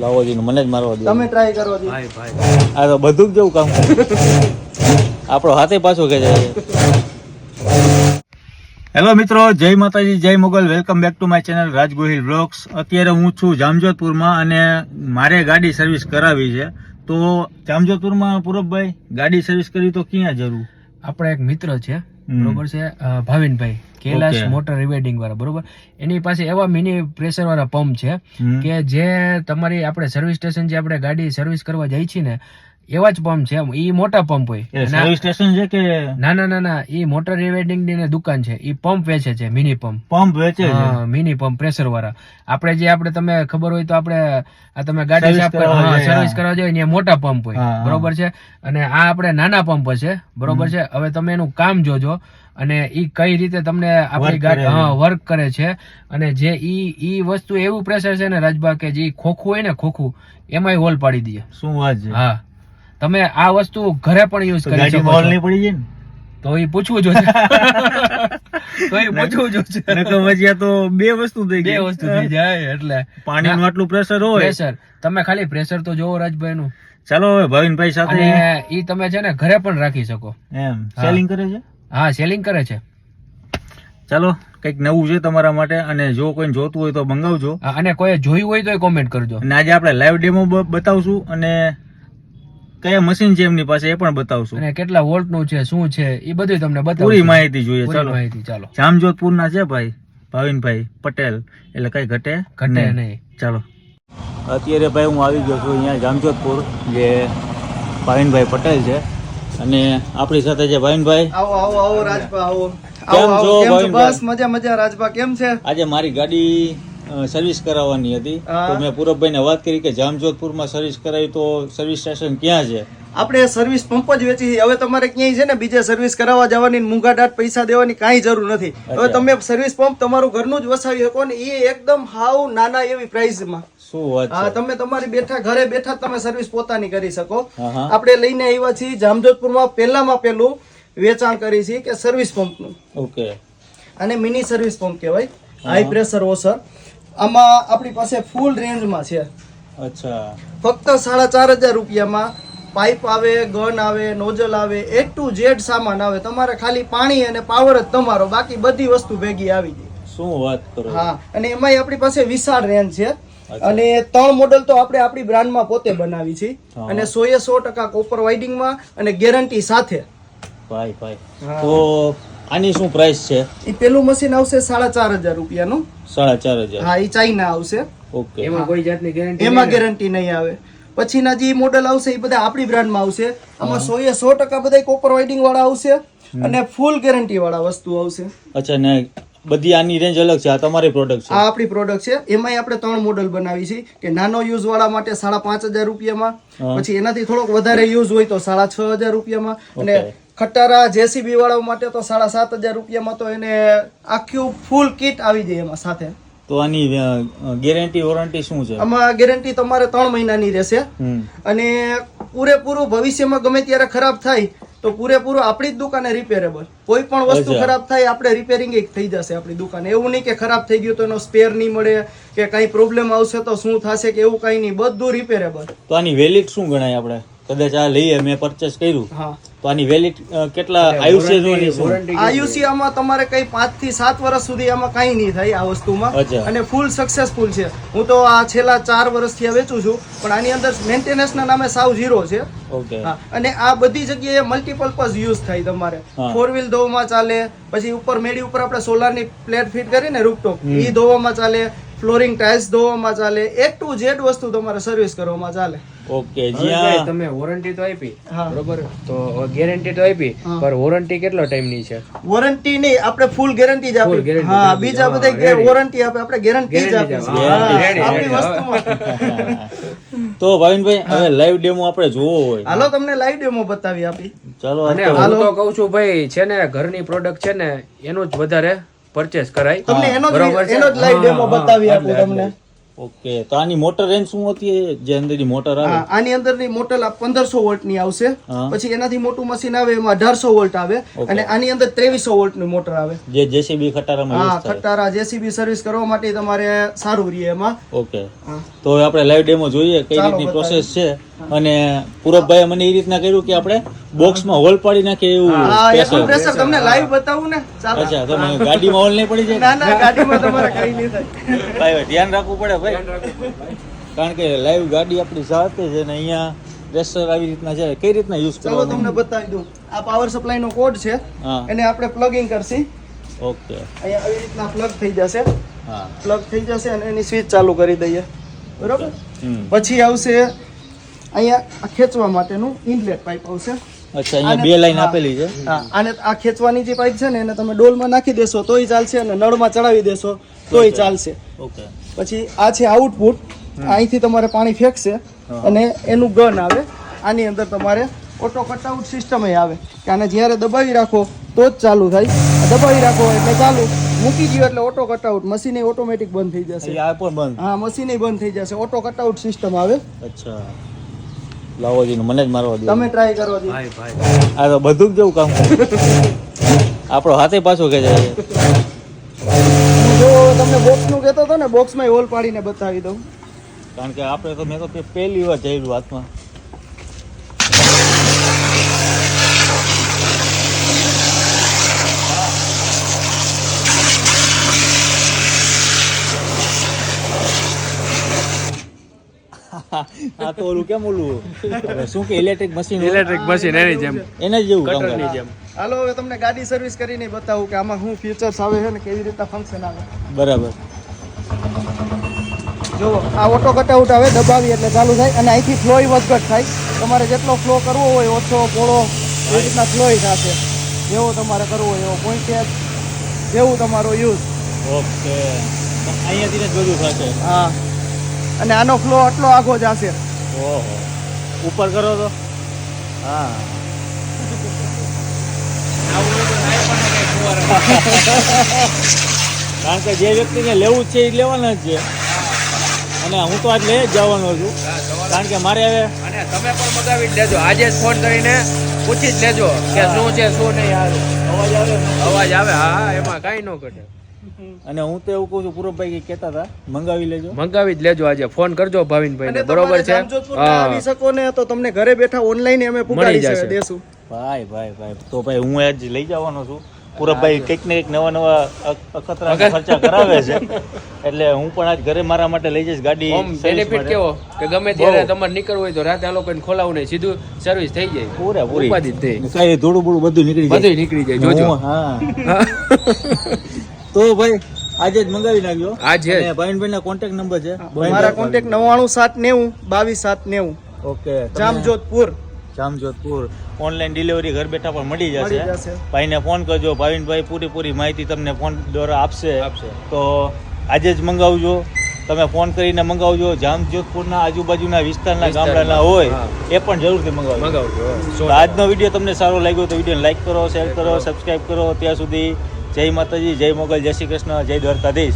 લાવો મને જ મારવા દે. તમે ટ્રાય કરો જી. ભાઈ ભાઈ. આ તો બધું જ જેવું કામ આપણો હાથે પાછો કે હેલો મિત્રો જય માતાજી જય Mogal. Welcome back to my channel Raj Gohil blogs અત્યારે હું છું જામજોધપુરમાં અને મારે ગાડી સર્વિસ કરાવી છે. તો જામજોધપુરમાં પૂરબભાઈ ગાડી સર્વિસ કરવી તો ક્યાં જરૂર? આપણે એક મિત્ર છે. બરોબર છે? ભાવિનભાઈ કૈલાશ મોટર રિવેડિંગ વાળા બરોબર? એની પાસે એવા મિની પ્રેશર વાળા પંપ છે કે જે તમારી આપણે સર્વિસ સ્ટેશન જે આપણે ગાડી સર્વિસ કરવા જાય છીએ ને એવા જ પંપ છે એ મોટા પંપ હોય. એ સર્વિસ સ્ટેશન છે કે? ના ના ના ના. ઈ મોટર રિવેડિંગની દુકાન છે. એ પંપ વેચે છે મિની પંપ પંપ વેચે છે? મિની પંપ પ્રેશર વાળા. આપણે જે આપણે તમે ખબર હોય તો આપણે આ તમે ગાડી સાફ સર્વિસ. કરવા જોઈએ ને મોટા પંપ હોય. બરોબર છે? અને આ આપણે નાના પંપ છે. બરોબર છે? હવે તમે એનું કામ જોજો. અને ઈ કઈ રીતે તમને આપણી ગાડી હા વર્ક કરે છે. અને જે ઈ ઈ વસ્તુ એવું પ્રેશર છે ને રાજબા કે જે ખોખું હોય ને ખોખું એમાંય હોલ પાડી દે શું વાત છે? હા. તમે આ વસ્તુ ઘરે પણ યુઝ કરી શકો બોલ નહીં પડી જાય ને? તો એ પૂછવું જોઈએ તો એ પૂછવું જોઈએ નકર પછી આ તો બે વસ્તુ થઈ બે વસ્તુ થઈ જાય એટલે પાણીનું આટલું પ્રેશર હોય. પ્રેશર તમે ખાલી પ્રેશર તો જોવો રાજભાઈ નું ચાલો હવે ભાવિનભાઈ સાથે ઈ તમે છે ને ઘરે પણ રાખી શકો. એમ. સેલિંગ કરે છે? હા સેલિંગ કરે છે. ચાલો કંઈક નવું છે તમારા માટે અને જો કોઈ જોતું હોય તો મંગાવજો. અને કોઈ જોયું હોય તો કોમેન્ટ કરજો. અને આજે આપણે લાઈવ ડેમો બતાવશું અને કયા મશીન છે એમની પાસે એ પણ બતાવશું. અને કેટલા વોલ્ટનું છે શું છે એ બધું તમને બતાવું પૂરી માહિતી જોઈએ ચાલો. માહિતી ચાલો. જામજોધપુર ના છે ભાઈ ભાવિનભાઈ પટેલ. એટલે કઈ ઘટે ઘટે નહીં. ચાલો. અત્યારે ભાઈ હું આવી ગયો છું અહીંયા જામજોધપુર જે ભાવિનભાઈ પટેલ છે. અને આપણી સાથે છે ભાવિનભાઈ. આવો આવો આવો રાજભા આવો. કેમ છો? બસ મજા મજા રાજભા. કેમ છે? આજે મારી ગાડી સર્વિસ કરાવવાની હતી. તો મેં પૂરબભાઈને વાત કરી કે જામજોધપુરમાં સર્વિસ કરાવી તો સર્વિસ સ્ટેશન ક્યાં છે? આપણે સર્વિસ પંપ જ વેચી. હવે તમારે ક્યાંય છે ને બીજે સર્વિસ કરાવવા જવાની ને પૈસા દેવાની કાંઈ જરૂર નથી. હવે તમે સર્વિસ પંપ તમારું ઘરનું જ વસાવી શકો ને એ એકદમ હાવ નાના એવી પ્રાઇસમાં શું વાત હા તમે તમારી બેઠા ઘરે બેઠા તમે સર્વિસ પોતાની કરી શકો. આપણે લઈને આવ્યા છીએ જામજોધપુરમાં. પહેલામાં પહેલું વેચાણ કરી છે કે સર્વિસ પંપનું ઓકે. અને મિની સર્વિસ પંપ કહેવાય. હાઈ પ્રેશર વોશર આમાં આપણી પાસે ફૂલ રેન્જમાં છે. અચ્છા. ફક્ત સાડા ચાર હજાર રૂપિયામાં પાઇપ આવે ગન આવે નોઝલ આવે એ ટુ ઝેડ સામાન આવે. તમારે ખાલી પાણી અને પાવર જ તમારો. બાકી બધી વસ્તુ ભેગી આવી જાય. શું વાત કરો? હા અને એમાંય આપણી પાસે વિશાળ રેન્જ છે. અને ત્રણ મોડલ તો આપણે આપણી બ્રાન્ડમાં પોતે બનાવી છે. અને સો એ સો ટકા કોપર વાઇડિંગમાં અને ગેરંટી સાથે. ભાઈ ભાઈ. તો આની શું પ્રાઇસ છે? એ પેલું મશીન આવશે સાડા ચાર હજાર રૂપિયાનું. સાડા ચાર હજાર. હા એ ચાઇના આવશે. ઓકે. એમાં કોઈ જાતની ગેરંટી એમાં ગેરંટી નહીં આવે. પછીના જે મોડલ આવશે એ બધા આપણી બ્રાન્ડમાં આવશે. આમાં સો એ સો ટકા બધા કોપર વાઇડિંગ વાળા આવશે અને ફૂલ ગેરંટી વાળા વસ્તુ આવશે. અચ્છા ને બધી આની રેન્જ અલગ છે. આ તમારી પ્રોડક્ટ છે. આ આપણી પ્રોડક્ટ છે. એમાંય આપણે ત્રણ મોડલ બનાવી છે કે નાનો યુઝ વાળા માટે સાડા પાંચ હજાર રૂપિયામાં. પછી એનાથી થોડોક વધારે યુઝ હોય તો સાડા છ હજાર રૂપિયામાં. અને. ખટારા જેસીબી વાળા માટે તો સાડા સાત હજાર રૂપિયામાં તો એને આખું ફૂલ કિટ આવી જાય એમાં સાથે. તો આની ગેરંટી વોરંટી શું છે? આમાં ગેરંટી તમારે ત્રણ મહિનાની રહેશે. અને પૂરેપૂરું ભવિષ્યમાં ગમે ત્યારે ખરાબ થાય તો પૂરેપૂરું આપણી જ દુકાને રિપેરેબલ કોઈ પણ વસ્તુ ખરાબ થાય આપણે રિપેરિંગ થઈ જશે આપણી દુકાને. એવું નહીં કે ખરાબ થઈ ગયું તો એનો સ્પેર નહીં મળે કે કઈ પ્રોબ્લેમ આવશે તો શું થશે કે એવું કઈ નહીં બધું રિપેરેબલ તો આની વેલિડ શું ગણાય આપણે? કદાચ આ લઈએ મેં પરચેસ કર્યું. તો આની વેલિડ કેટલા આયુષ્ય જોવાની આમાં તમારે કઈ પાંચથી સાત વર્ષ સુધી આમાં કઈ નહીં થાય આ વસ્તુમાં. અને ફૂલ સક્સેસફુલ છે. હું તો આ છેલ્લા ચાર વર્ષથી આ વેચું છું પણ આની અંદર મેન્ટેનન્સ ના નામે સાવ ઝીરો છે. ઓકે. અને આ બધી જગ્યાએ મલ્ટીપર્પઝ યુઝ થાય તમારે. ફોર વ્હીલ ધોવામાં ચાલે પછી ઉપર મેડી ઉપર આપણે સોલારની પ્લેટ ફિટ કરીને રૂપટોપ એ ધોવામાં ચાલે ફ્લોરિંગ ટાઇલ્સ ધોવામાં ચાલે એ ટુ ઝેડ વસ્તુ તમારે સર્વિસ કરવામાં ચાલે. ઓકે જ્યાં તમે વોરંટી તો આપી બરોબર? તો ગેરંટી તો આપી પર વોરંટી કેટલો ટાઈમની છે? વોરંટી નહીં આપણે ફૂલ ગેરંટી જ આપી. હા બીજા બધા. વોરંટી આપે આપણે ગેરંટી જ આપે. આપણી વસ્તુમાં. તો ભાવિનભાઈ હવે લાઈવ ડેમો આપણે જોવો હોય. હાલો તમને લાઈવ ડેમો બતાવી આપી. ચાલો અને હું તો- કહું કઉ છું ભાઈ છે ને ઘરની પ્રોડક્ટ છે ને એનું જ વધારે પરચેસ કરાય. તમને એનો જ બરોબર એનો જ લાઈવ ડેમો બતાવી આપું તમને. ઓકે તો આની મોટર રેન્જ શું હતી? જે અંદરની મોટર આવે? આની અંદરની મોટર 1500 વોલ્ટની આવશે. પછી એનાથી મોટું મશીન આવે એમાં 1800 વોલ્ટ આવે. અને આની અંદર ત્રેવીસો વોલ્ટનું મોટર આવે. જે જેસીબી ખટારામાં હા યુઝ થાય. ખટારા જેસીબી સર્વિસ કરવા માટે તમારે સારું રહે એમાં. ઓકે તો હવે આપણે લાઈવ ડેમો જોઈએ કઈ રીતની પ્રોસેસ છે. અને પૂરબભાઈએ મને એ રીતના કર્યું કે આપણે બોક્સમાં હોલ પાડી નાખે એવું પ્રેશર તમને લાઈવ બતાવું ને? અચ્છા તો મને ગાડીમાં હોલ નહીં પડી જાય? ના ના ગાડીમાં તમારે કઈ નહીં થાય. ભાઈ ભાઈ ધ્યાન રાખવું પડે ભાઈ. કારણ કે લાઈવ ગાડી આપણી સાથે છે ને અહીંયા પ્રેશર આવી રીતના છે. કઈ રીતના યુઝ કરવાનું? ચલો તમને બતાવી દઉં. આ પાવર સપ્લાય નો કોડ છે. એને આપણે પ્લગિંગ કરશી. ઓકે. અહીંયા આવી રીતના પ્લગ થઈ જશે. હા. પ્લગ થઈ જશે અને એની સ્વિચ ચાલુ કરી દઈએ. બરોબર? પછી આવશે અહીંયા ખેંચવા માટેનું ઇનલેટ પાઇપ આવશે. અચ્છા અહીંયા બે લાઈન આપેલી છે? હા આને આ ખેંચવાની જે પાઇપ છે ને એને તમે ડોલમાં નાખી દેશો તોય ચાલશે અને નળમાં ચડાવી દેશો તોય ચાલશે. ઓકે. પછી આ છે આઉટપુટ અહીંથી તમારે પાણી ફેંકશે અને એનું ગન આવે. આની અંદર તમારે ઓટો કટઆઉટ સિસ્ટમ આવે કે આને જ્યારે દબાવી રાખો તો જ ચાલુ થાય. દબાવી રાખો એટલે ચાલુ. મૂકી ગયો એટલે ઓટો કટઆઉટ મશીન ઓટોમેટિક બંધ થઈ જશે. આ પણ બંધ. હા મશીન બંધ થઈ જશે. ઓટો કટઆઉટ સિસ્ટમ આવે. અચ્છા. લાવો જીનું મને જ મારવા દે. તમે ટ્રાય કરો જી. ભાઈ ભાઈ. આ તો બધું જ જેવું કામ આપણો હાથે પાછો કે જાય જો તમને બોક્સનું કહેતો હતો ને બોક્સમાં હોલ પાડીને બતાવી દઉં. કારણ કે આપણે તો મેં તો પહેલી વાર જયેલું હાથમાં. આ તો ઓલું કેમ ઓલું? હવે શું કે ઇલેક્ટ્રિક મશીન ઇલેક્ટ્રિક મશીન એની જેમ. એને જ જેવું કામ કટરની કરે જેમ. હાલો હવે તમને ગાડી સર્વિસ કરીને બતાવું કે આમાં શું ફીચર્સ આવે છે ને કેવી રીતના ફંક્શન આવે. બરાબર. જો આ ઓટો કટઆઉટ આવે દબાવી એટલે ચાલુ થાય અને અહીંથી ફ્લોય વધઘટ થાય. તમારે જેટલો ફ્લો કરવો હોય ઓછો પોળો એ રીતના ફ્લોય થશે. જેવો તમારે કરવો હોય એવો પોઈન્ટ જેવું તમારો યુઝ ઓકે. અહીંયાથી જ બધું થશે. હા. અને આનો ફ્લો આટલો આઘો જશે ઓહો. ઉપર કરો તો. હા. કારણ કે જે વ્યક્તિને લેવું છે એ લેવાના જ છે. અને હું તો આજ લઈ જ જવાનો છું. કારણ કે મારે હવે અને તમે પણ મગાવી જ લેજો. આજે જ ફોન કરીને પૂછી જ લેજો કે શું છે શું નહીં આવે અવાજ આવે અવાજ આવે. હા હા, એમાં કાંઈ ન ઘટે. અને હું તો એવું કહું છું પૂરબભાઈ કે કહેતા હતા મંગાવી લેજો. મંગાવી જ લેજો આજે ફોન કરજો ભાવિનભાઈ બરોબર છે? આવી શકો ને તો તમને ઘરે બેઠા ઓનલાઈન અમે પુગાડી જશે. દેશું. ભાઈ ભાઈ ભાઈ તો ભાઈ હું આજ લઈ જવાનો છું. પૂરબભાઈ કંઈક ને કંઈક નવા નવા અખતરા ખર્ચા કરાવે છે. એટલે હું પણ આજ ઘરે મારા માટે લઈ જઈશ ગાડી બેનિફિટ કેવો? કે ગમે ત્યારે તમારે નીકળવું હોય તો રાતે આ લોકોને ખોલાવું નહીં સીધું સર્વિસ થઈ જાય. પૂરા પૂરી. થઈ કઈ ધૂળું બધું નીકળી જાય. બધું નીકળી જાય જોજો. હા. તો ભાઈ આજે જ મંગાવી નાખ્યો આજે. ભાવિનભાઈ ના કોન્ટેક્ટ નંબર છે. મારા કોન્ટેક્ટ નવ્વાણું સાત નેવું બાવીસ સાત નેવું. Okay Jamjodhpur. Jamjodhpur. Online delivery ઘર બેઠા પણ મળી જશે. ભાઈને ફોન કરજો. ભાવિનભાઈ પૂરેપૂરી માહિતી તમને ફોન દ્વારા આપશે. તો આજે જ મંગાવજો. તમે ફોન કરીને મંગાવજો. જામજોધપુરના આજુબાજુના વિસ્તારના વિસ્તારના, ગામડાના હોય એ પણ જરૂરથી મંગાવજો. મંગાવજો આજનો વીડિયો તમને સારો લાગ્યો તો વિડીયોને લાઈક કરો શેર કરો સબસ્ક્રાઈબ કરો. ત્યાં સુધી જય માતાજી જય મોગલ જય શ્રી કૃષ્ણ જય દ્વારકાધીશ.